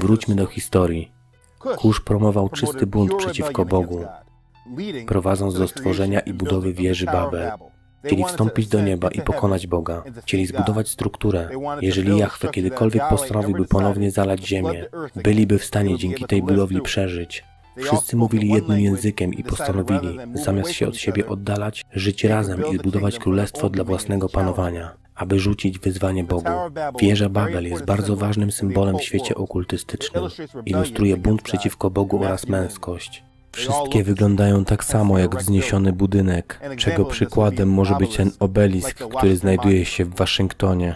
Wróćmy do historii. Kusz promował czysty bunt przeciwko Bogu, prowadząc do stworzenia i budowy wieży Babel. Chcieli wstąpić do nieba i pokonać Boga. Chcieli zbudować strukturę. Jeżeli Jahwe kiedykolwiek postanowiłby ponownie zalać ziemię, byliby w stanie dzięki tej budowli przeżyć. Wszyscy mówili jednym językiem i postanowili, zamiast się od siebie oddalać, żyć razem i zbudować królestwo dla własnego panowania, aby rzucić wyzwanie Bogu. Wieża Babel jest bardzo ważnym symbolem w świecie okultystycznym. Ilustruje bunt przeciwko Bogu oraz męskość. Wszystkie wyglądają tak samo jak wzniesiony budynek, czego przykładem może być ten obelisk, który znajduje się w Waszyngtonie.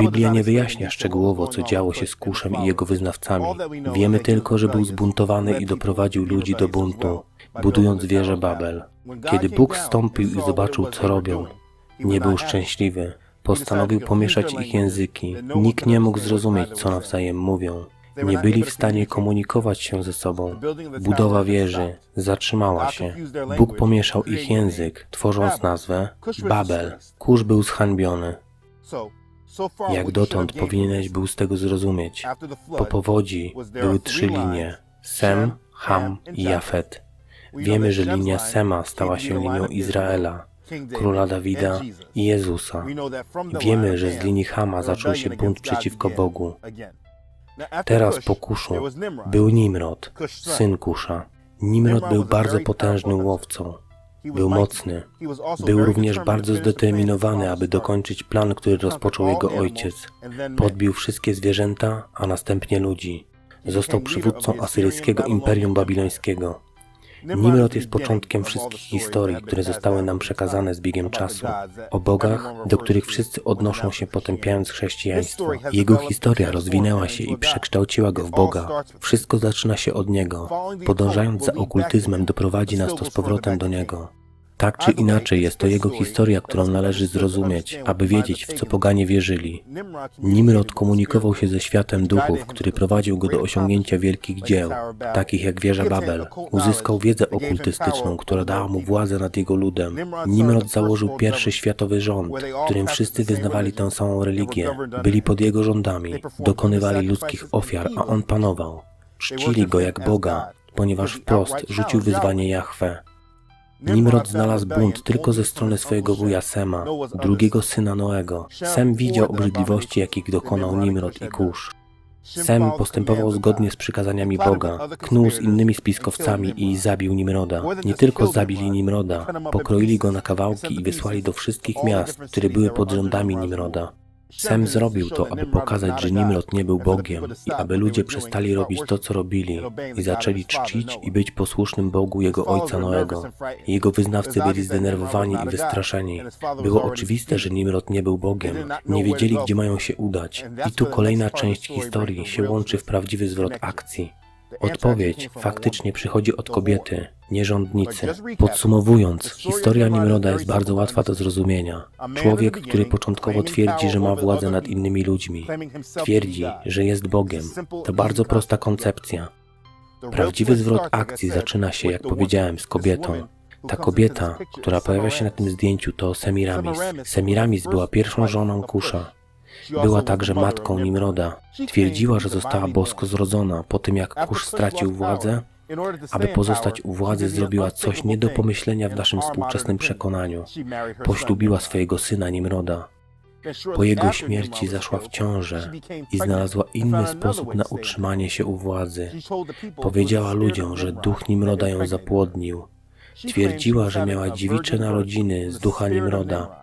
Biblia nie wyjaśnia szczegółowo, co działo się z Kuszem i jego wyznawcami. Wiemy tylko, że był zbuntowany i doprowadził ludzi do buntu, budując wieżę Babel. Kiedy Bóg stąpił i zobaczył, co robią, nie był szczęśliwy. Postanowił pomieszać ich języki. Nikt nie mógł zrozumieć, co nawzajem mówią. Nie byli w stanie komunikować się ze sobą. Budowa wieży zatrzymała się. Bóg pomieszał ich język, tworząc nazwę Babel. Kusz był zhańbiony. Jak dotąd powinieneś był z tego zrozumieć. Po powodzi były trzy linie: Sem, Ham i Jafet. Wiemy, że linia Sema stała się linią Izraela, króla Dawida i Jezusa. Wiemy, że z linii Hama zaczął się bunt przeciwko Bogu. Teraz po Kuszu był Nimrod, syn Kusza. Nimrod był bardzo potężnym łowcą. Był mocny. Był również bardzo zdeterminowany, aby dokończyć plan, który rozpoczął jego ojciec. Podbił wszystkie zwierzęta, a następnie ludzi. Został przywódcą asyryjskiego imperium babilońskiego. Nimrod jest początkiem wszystkich historii, które zostały nam przekazane z biegiem czasu. O bogach, do których wszyscy odnoszą się potępiając chrześcijaństwo. Jego historia rozwinęła się i przekształciła go w Boga. Wszystko zaczyna się od Niego. Podążając za okultyzmem doprowadzi nas to z powrotem do Niego. Tak czy inaczej jest to jego historia, którą należy zrozumieć, aby wiedzieć, w co poganie wierzyli. Nimrod komunikował się ze światem duchów, który prowadził go do osiągnięcia wielkich dzieł, takich jak wieża Babel. Uzyskał wiedzę okultystyczną, która dała mu władzę nad jego ludem. Nimrod założył pierwszy światowy rząd, w którym wszyscy wyznawali tę samą religię. Byli pod jego rządami, dokonywali ludzkich ofiar, a on panował. Czcili go jak Boga, ponieważ wprost rzucił wyzwanie Jahwe. Nimrod znalazł bunt tylko ze strony swojego wuja Sema, drugiego syna Noego. Sem widział obrzydliwości, jakich dokonał Nimrod i Kusz. Sem postępował zgodnie z przykazaniami Boga, knuł z innymi spiskowcami i zabił Nimroda. Nie tylko zabili Nimroda, pokroili go na kawałki i wysłali do wszystkich miast, które były pod rządami Nimroda. Sem zrobił to, aby pokazać, że Nimrod nie był Bogiem i aby ludzie przestali robić to, co robili i zaczęli czcić i być posłusznym Bogu jego ojca Noego. Jego wyznawcy byli zdenerwowani i wystraszeni. Było oczywiste, że Nimrod nie był Bogiem. Nie wiedzieli, gdzie mają się udać. I tu kolejna część historii się łączy w prawdziwy zwrot akcji. Odpowiedź faktycznie przychodzi od kobiety, nie rządnicy. Podsumowując, historia Nimroda jest bardzo łatwa do zrozumienia. Człowiek, który początkowo twierdzi, że ma władzę nad innymi ludźmi, twierdzi, że jest Bogiem. To bardzo prosta koncepcja. Prawdziwy zwrot akcji zaczyna się, jak powiedziałem, z kobietą. Ta kobieta, która pojawia się na tym zdjęciu, to Semiramis. Semiramis była pierwszą żoną Kusza. Była także matką Nimroda. Twierdziła, że została bosko zrodzona po tym, jak Kusz stracił władzę. Aby pozostać u władzy, zrobiła coś nie do pomyślenia w naszym współczesnym przekonaniu. Poślubiła swojego syna Nimroda. Po jego śmierci zaszła w ciążę i znalazła inny sposób na utrzymanie się u władzy. Powiedziała ludziom, że duch Nimroda ją zapłodnił. Twierdziła, że miała dziewicze narodziny z ducha Nimroda.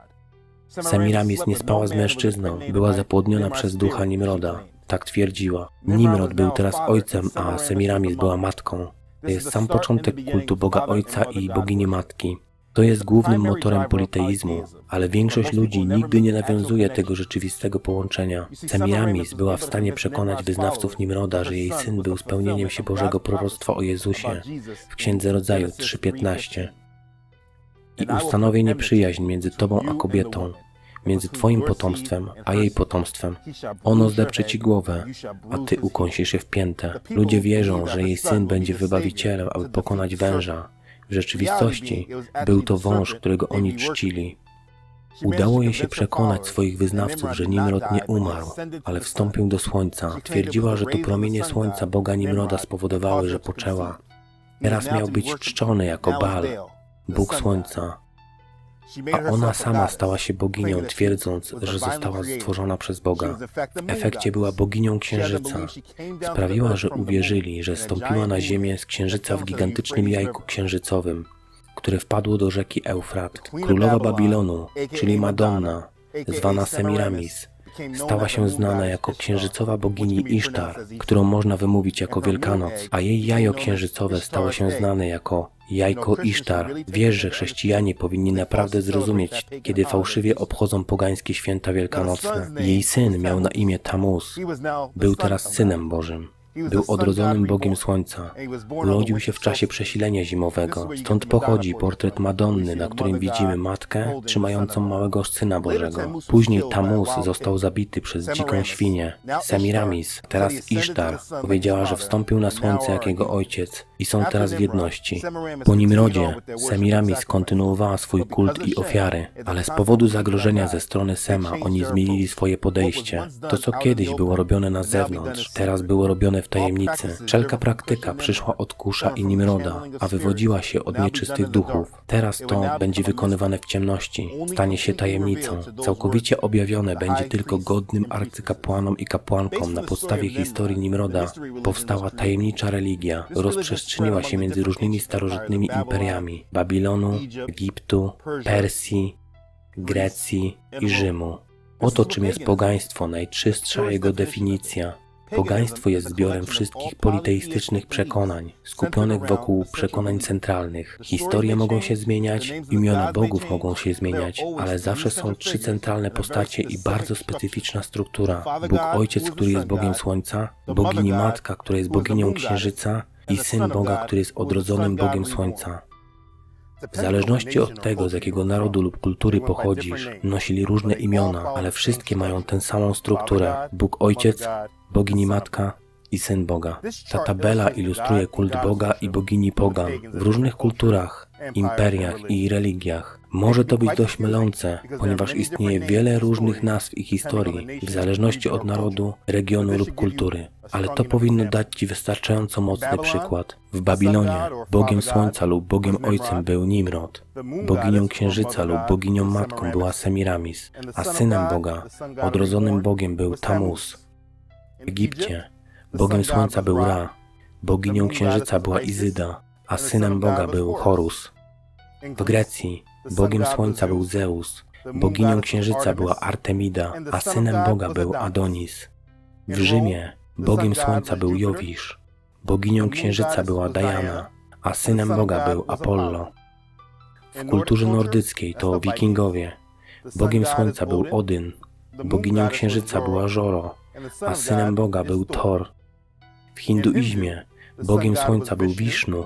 Semiramis nie spała z mężczyzną, była zapłodniona przez ducha Nimroda. Tak twierdziła. Nimrod był teraz ojcem, a Semiramis była matką. To jest sam początek kultu Boga Ojca i bogini Matki. To jest głównym motorem politeizmu, ale większość ludzi nigdy nie nawiązuje tego rzeczywistego połączenia. Semiramis była w stanie przekonać wyznawców Nimroda, że jej syn był spełnieniem się Bożego proroctwa o Jezusie w Księdze Rodzaju 3.15 i ustanowię nieprzyjaźń między tobą a kobietą, między twoim potomstwem a jej potomstwem. Ono zdepcze ci głowę, a ty ukąsisz je w piętę. Ludzie wierzą, że jej syn będzie wybawicielem, aby pokonać węża. W rzeczywistości był to wąż, którego oni czcili. Udało jej się przekonać swoich wyznawców, że Nimrod nie umarł, ale wstąpił do słońca. Twierdziła, że to promienie słońca Boga Nimroda spowodowały, że poczęła. Teraz miał być czczony jako Baal, Bóg Słońca. A ona sama stała się boginią, twierdząc, że została stworzona przez Boga. W efekcie była boginią księżyca. Sprawiła, że uwierzyli, że stąpiła na ziemię z księżyca w gigantycznym jajku księżycowym, które wpadło do rzeki Eufrat. Królowa Babilonu, czyli Madonna, zwana Semiramis, stała się znana jako księżycowa bogini Isztar, którą można wymówić jako Wielkanoc, a jej jajo księżycowe stało się znane jako jajko Isztar. Wiesz, że chrześcijanie powinni naprawdę zrozumieć, kiedy fałszywie obchodzą pogańskie święta wielkanocne. Jej syn miał na imię Tamuz. Był teraz synem Bożym. Był odrodzonym Bogiem Słońca. Urodził się w czasie przesilenia zimowego. Stąd pochodzi portret Madonny, na którym widzimy matkę trzymającą małego Syna Bożego. Później Tamuz został zabity przez dziką świnię. Semiramis, teraz Isztar, powiedziała, że wstąpił na słońce jak jego ojciec i są teraz w jedności. Po Nimrodzie Semiramis kontynuowała swój kult i ofiary, ale z powodu zagrożenia ze strony Sema oni zmienili swoje podejście. To, co kiedyś było robione na zewnątrz, teraz było robione w tajemnicy. Wszelka praktyka przyszła od Kusza i Nimroda, a wywodziła się od nieczystych duchów. Teraz to będzie wykonywane w ciemności, stanie się tajemnicą. Całkowicie objawione będzie tylko godnym arcykapłanom i kapłankom na podstawie historii Nimroda. Powstała tajemnicza religia, rozprzestrzeniła się między różnymi starożytnymi imperiami Babilonu, Egiptu, Persji, Grecji i Rzymu. Oto czym jest pogaństwo, najczystsza jego definicja. Pogaństwo jest zbiorem wszystkich politeistycznych przekonań, skupionych wokół przekonań centralnych. Historie mogą się zmieniać, imiona bogów mogą się zmieniać, ale zawsze są trzy centralne postacie i bardzo specyficzna struktura. Bóg Ojciec, który jest Bogiem Słońca, bogini Matka, która jest boginią Księżyca i Syn Boga, który jest odrodzonym Bogiem Słońca. W zależności od tego, z jakiego narodu lub kultury pochodzisz, nosili różne imiona, ale wszystkie mają tę samą strukturę. Bóg Ojciec, bogini Matka i Syn Boga. Ta tabela ilustruje kult Boga i bogini Pogan w różnych kulturach, imperiach i religiach. Może to być dość mylące, ponieważ istnieje wiele różnych nazw i historii, w zależności od narodu, regionu lub kultury. Ale to powinno dać Ci wystarczająco mocny przykład. W Babilonie Bogiem Słońca lub Bogiem Ojcem był Nimrod, boginią Księżyca lub boginią Matką była Semiramis, a synem Boga, odrodzonym Bogiem był Tamuz. W Egipcie Bogiem Słońca był Ra, boginią Księżyca była Izyda, a synem Boga był Horus. W Grecji Bogiem Słońca był Zeus, boginią Księżyca była Artemida, a synem Boga był Adonis. W Rzymie Bogiem Słońca był Jowisz, boginią Księżyca była Diana, a synem Boga był Apollo. W kulturze nordyckiej to Wikingowie. Bogiem Słońca był Odyn, boginią Księżyca była Żoro, a synem Boga był Thor. W hinduizmie Bogiem Słońca był Wisznu,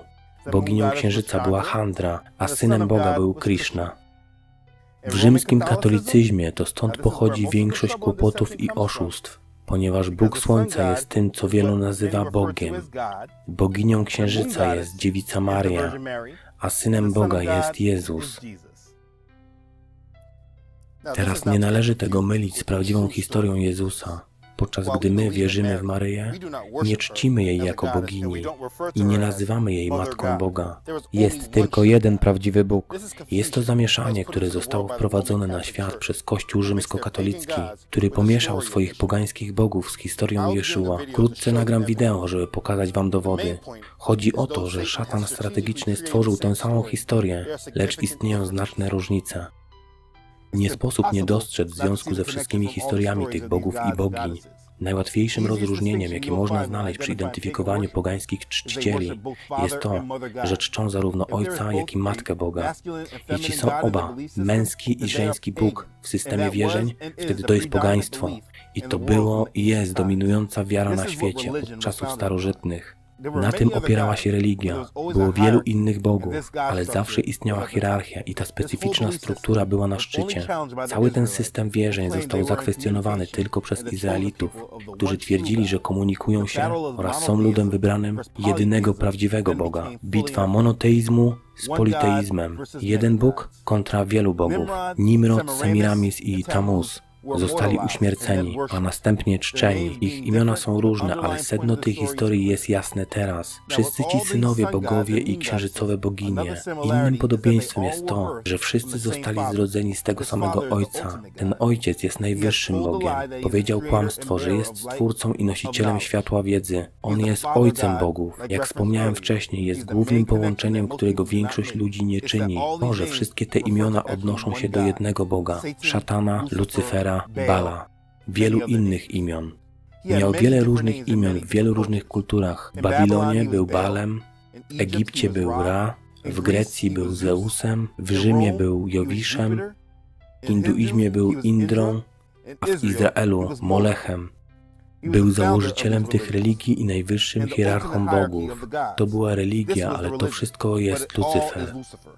boginią Księżyca była Chandra, a synem Boga był Krishna. W rzymskim katolicyzmie to stąd pochodzi większość kłopotów i oszustw, ponieważ Bóg Słońca jest tym, co wielu nazywa Bogiem. Boginią Księżyca jest dziewica Maria, a synem Boga jest Jezus. Teraz nie należy tego mylić z prawdziwą historią Jezusa. Podczas gdy my wierzymy w Maryję, nie czcimy jej jako bogini i nie nazywamy jej Matką Boga. Jest tylko jeden prawdziwy Bóg. Jest to zamieszanie, które zostało wprowadzone na świat przez Kościół rzymskokatolicki, który pomieszał swoich pogańskich bogów z historią Jeszua. Wkrótce nagram wideo, żeby pokazać wam dowody. Chodzi o to, że szatan strategiczny stworzył tę samą historię, lecz istnieją znaczne różnice. Nie sposób nie dostrzec związku ze wszystkimi historiami tych bogów i bogiń. Najłatwiejszym rozróżnieniem, jakie można znaleźć przy identyfikowaniu pogańskich czcicieli, jest to, że czczą zarówno ojca, jak i matkę Boga. Jeśli są oba, męski i żeński Bóg, w systemie wierzeń, wtedy to jest pogaństwo. I to było i jest dominująca wiara na świecie od czasów starożytnych. Na tym opierała się religia. Było wielu innych bogów, ale zawsze istniała hierarchia i ta specyficzna struktura była na szczycie. Cały ten system wierzeń został zakwestionowany tylko przez Izraelitów, którzy twierdzili, że komunikują się oraz są ludem wybranym jedynego prawdziwego Boga. Bitwa monoteizmu z politeizmem. Jeden Bóg kontra wielu bogów. Nimrod, Semiramis i Tamuz zostali uśmierceni, a następnie czczeni. Ich imiona są różne, ale sedno tej historii jest jasne teraz. Wszyscy ci synowie bogowie i księżycowe boginie. Innym podobieństwem jest to, że wszyscy zostali zrodzeni z tego samego Ojca. Ten Ojciec jest najwyższym Bogiem. Powiedział kłamstwo, że jest Stwórcą i nosicielem światła wiedzy. On jest Ojcem Bogów. Jak wspomniałem wcześniej, jest głównym połączeniem, którego większość ludzi nie czyni. Może wszystkie te imiona odnoszą się do jednego Boga. Szatana, Lucyfera, Bala, wielu innych imion. Miał wiele różnych imion w wielu różnych kulturach. W Babilonie był Balem, w Egipcie był Ra, w Grecji był Zeusem, w Rzymie był Jowiszem, w hinduizmie był Indrą, a w Izraelu Molechem. Był założycielem tych religii i najwyższym hierarchą bogów. To była religia, ale to wszystko jest Lucyfer.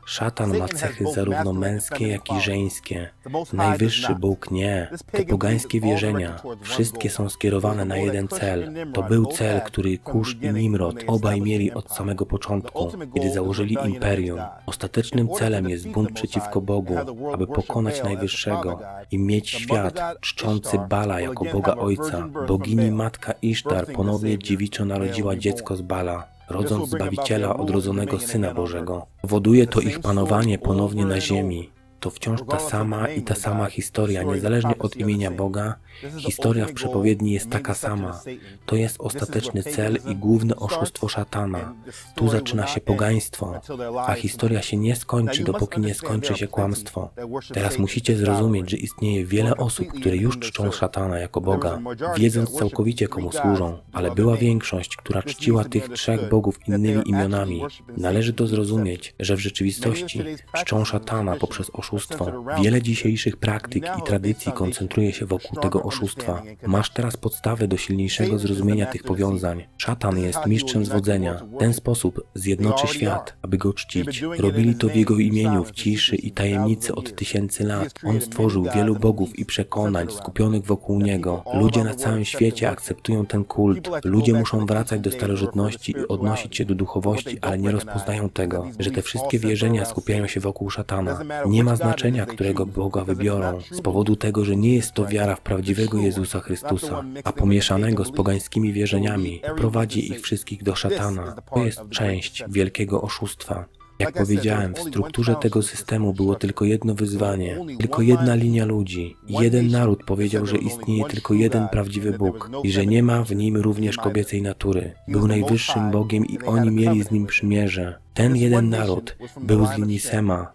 Szatan ma cechy zarówno męskie, jak i żeńskie. Najwyższy Bóg nie. Te pogańskie wierzenia, wszystkie są skierowane na jeden cel. To był cel, który Kusz i Nimrod obaj mieli od samego początku, kiedy założyli imperium. Ostatecznym celem jest bunt przeciwko Bogu, aby pokonać Najwyższego i mieć świat czczący Bala jako Boga Ojca, bogini matka Isztar ponownie dziewiczo narodziła dziecko z Bala, rodząc Zbawiciela odrodzonego Syna Bożego. Powoduje to ich panowanie ponownie na ziemi. To wciąż ta sama i ta sama historia, niezależnie od imienia Boga, historia w przepowiedni jest taka sama. To jest ostateczny cel i główne oszustwo szatana. Tu zaczyna się pogaństwo, a historia się nie skończy, dopóki nie skończy się kłamstwo. Teraz musicie zrozumieć, że istnieje wiele osób, które już czczą szatana jako Boga, wiedząc całkowicie komu służą, ale była większość, która czciła tych trzech bogów innymi imionami. Należy to zrozumieć, że w rzeczywistości czczą szatana poprzez oszustwo oszustwo. Wiele dzisiejszych praktyk i tradycji koncentruje się wokół tego oszustwa. Masz teraz podstawę do silniejszego zrozumienia tych powiązań. Szatan jest mistrzem zwodzenia. Ten sposób zjednoczy świat, aby go czcić. Robili to w jego imieniu w ciszy i tajemnicy od tysięcy lat. On stworzył wielu bogów i przekonań skupionych wokół niego. Ludzie na całym świecie akceptują ten kult. Ludzie muszą wracać do starożytności i odnosić się do duchowości, ale nie rozpoznają tego, że te wszystkie wierzenia skupiają się wokół szatana. Nie ma znaczenia, którego Boga wybiorą, z powodu tego, że nie jest to wiara w prawdziwego Jezusa Chrystusa, a pomieszanego z pogańskimi wierzeniami prowadzi ich wszystkich do szatana. To jest część wielkiego oszustwa. Jak powiedziałem, w strukturze tego systemu było tylko jedno wyzwanie, tylko jedna linia ludzi. Jeden naród powiedział, że istnieje tylko jeden prawdziwy Bóg i że nie ma w nim również kobiecej natury. Był najwyższym Bogiem i oni mieli z nim przymierze. Ten jeden naród był z linii Sema,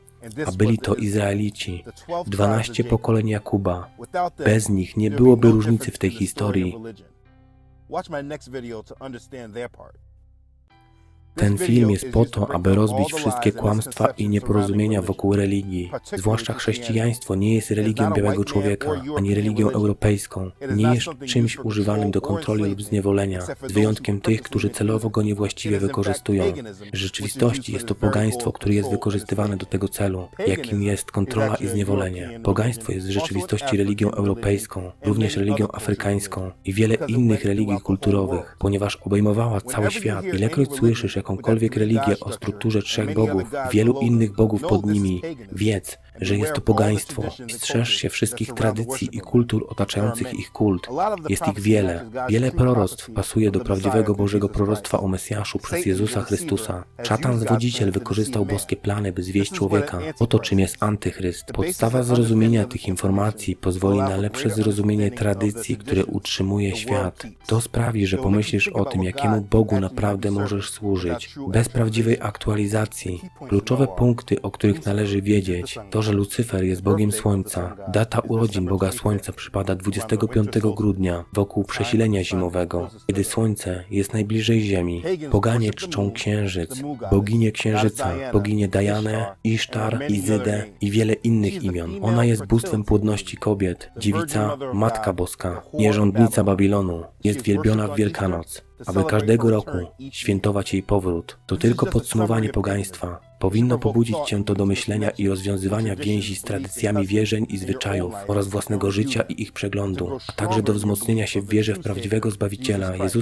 a byli to Izraelici, dwanaście pokoleń Jakuba. Bez nich nie byłoby różnicy w tej historii. Ten film jest po to, aby rozbić wszystkie kłamstwa i nieporozumienia wokół religii. Zwłaszcza chrześcijaństwo nie jest religią białego człowieka, ani religią europejską. Nie jest czymś używanym do kontroli lub zniewolenia, z wyjątkiem tych, którzy celowo go niewłaściwie wykorzystują. W rzeczywistości jest to pogaństwo, które jest wykorzystywane do tego celu, jakim jest kontrola i zniewolenie. Pogaństwo jest w rzeczywistości religią europejską, również religią afrykańską i wiele innych religii kulturowych, ponieważ obejmowała cały świat. Ilekroć słyszysz jakąkolwiek religię o strukturze trzech bogów, wielu innych bogów pod nimi, wiedz, że jest to pogaństwo i strzeż się wszystkich tradycji i kultur otaczających ich kult. Jest ich wiele. Wiele proroctw pasuje do prawdziwego Bożego proroctwa o Mesjaszu przez Jezusa Chrystusa. Szatan zwodziciel wykorzystał boskie plany, by zwieść człowieka. Oto czym jest antychryst. Podstawa zrozumienia tych informacji pozwoli na lepsze zrozumienie tradycji, które utrzymuje świat. To sprawi, że pomyślisz o tym, jakiemu Bogu naprawdę możesz służyć. Bez prawdziwej aktualizacji, kluczowe punkty, o których należy wiedzieć, to, że że Lucyfer jest Bogiem Słońca. Data urodzin Boga Słońca przypada 25 grudnia wokół przesilenia zimowego, kiedy Słońce jest najbliżej Ziemi. Poganie czczą księżyc, boginię księżyca, boginię Dajanę, Isztar, Izydę i wiele innych imion. Ona jest bóstwem płodności kobiet, dziewica, Matka Boska, nierządnica Babilonu. Jest wielbiona w Wielkanoc. aby każdego roku świętować jej powrót. To tylko podsumowanie pogaństwa. Powinno pobudzić cię to do myślenia i rozwiązywania więzi z tradycjami wierzeń i zwyczajów oraz własnego życia i ich przeglądu, a także do wzmocnienia się w wierze w prawdziwego Zbawiciela Jezusa